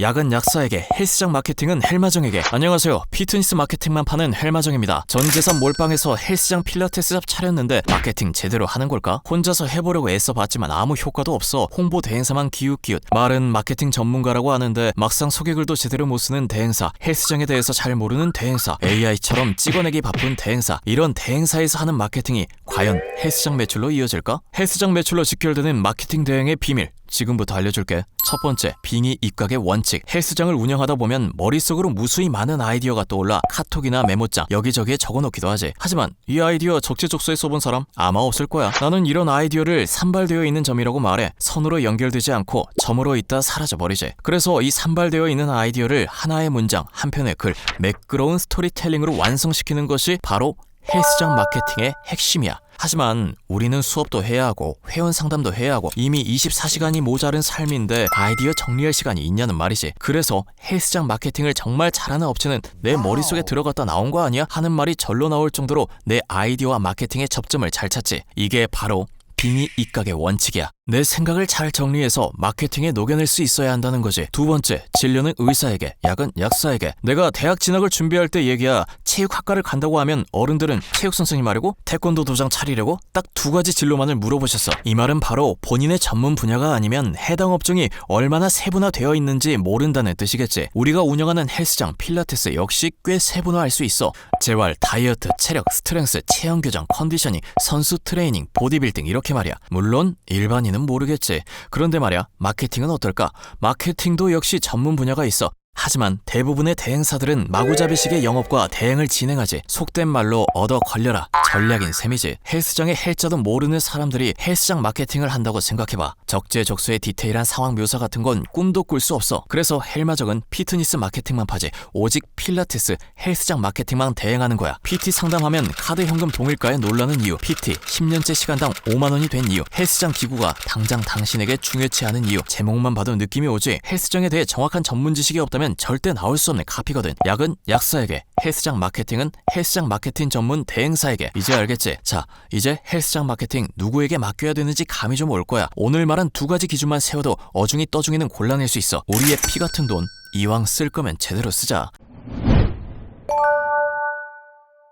약은 약사에게 헬스장 마케팅은 헬마정에게. 안녕하세요. 피트니스 마케팅만 파는 헬마정입니다. 전 재산 몰빵해서 헬스장 필라테스 잡 차렸는데 마케팅 제대로 하는 걸까? 혼자서 해보려고 애써봤지만 아무 효과도 없어 홍보 대행사만 기웃기웃. 말은 마케팅 전문가라고 하는데 막상 소개글도 제대로 못 쓰는 대행사. 헬스장에 대해서 잘 모르는 대행사. AI처럼 찍어내기 바쁜 대행사. 이런 대행사에서 하는 마케팅이 과연 헬스장 매출로 이어질까? 헬스장 매출로 직결되는 마케팅 대행의 비밀 지금부터 알려줄게. 첫 번째, 빙의 입각의 원칙. 헬스장을 운영하다 보면 머릿속으로 무수히 많은 아이디어가 떠올라 카톡이나 메모장 여기저기에 적어놓기도 하지. 하지만 이 아이디어 적재적소에 써본 사람 아마 없을 거야. 나는 이런 아이디어를 산발되어 있는 점이라고 말해. 선으로 연결되지 않고 점으로 있다 사라져버리지. 그래서 이 산발되어 있는 아이디어를 하나의 문장, 한 편의 글, 매끄러운 스토리텔링으로 완성시키는 것이 바로 헬스장 마케팅의 핵심이야. 하지만 우리는 수업도 해야 하고 회원 상담도 해야 하고 이미 24시간이 모자른 삶인데 아이디어 정리할 시간이 있냐는 말이지. 그래서 헬스장 마케팅을 정말 잘하는 업체는 내 머릿속에 들어갔다 나온 거 아니야? 하는 말이 절로 나올 정도로 내 아이디어와 마케팅의 접점을 잘 찾지. 이게 바로 빙의 입각의 원칙이야. 내 생각을 잘 정리해서 마케팅에 녹여낼 수 있어야 한다는 거지. 두 번째, 진료는 의사에게, 약은 약사에게. 내가 대학 진학을 준비할 때 얘기야. 체육학과를 간다고 하면 어른들은 체육 선생님 하려고 태권도 도장 차리려고 딱 두 가지 진로만을 물어보셨어. 이 말은 바로 본인의 전문 분야가 아니면 해당 업종이 얼마나 세분화되어 있는지 모른다는 뜻이겠지. 우리가 운영하는 헬스장, 필라테스 역시 꽤 세분화할 수 있어. 재활, 다이어트, 체력, 스트렝스, 체형 교정, 컨디셔닝, 선수 트레이닝, 보디빌딩 이렇게 말이야. 물론 일반인 은 모르겠지. 그런데 말이야, 마케팅은 어떨까? 마케팅도 역시 전문 분야가 있어. 하지만 대부분의 대행사들은 마구잡이식의 영업과 대행을 진행하지 속된 말로 얻어 걸려라. 전략인 셈이지 헬스장의 헬자도 모르는 사람들이 헬스장 마케팅을 한다고 생각해봐. 적재적소의 디테일한 상황 묘사 같은 건 꿈도 꿀 수 없어. 그래서 헬마적은 피트니스 마케팅만 파지 오직 필라테스 헬스장 마케팅만 대행하는 거야. PT 상담하면 카드 현금 동일가에 놀라는 이유. PT 10년째 시간당 5만원이 된 이유. 헬스장 기구가 당장 당신에게 중요치 않은 이유. 제목만 봐도 느낌이 오지. 헬스장에 대해 정확한 전문 지식이 없다면 절대 나올 수 없는 카피거든. 약은 약사에게, 헬스장 마케팅은 헬스장 마케팅 전문 대행사에게. 이제 알겠지? 자, 이제 헬스장 마케팅 누구에게 맡겨야 되는지 감이 좀 올 거야. 오늘 말한 두 가지 기준만 세워도 어중이 떠중이는 골라낼 수 있어. 우리의 피 같은 돈 이왕 쓸 거면 제대로 쓰자.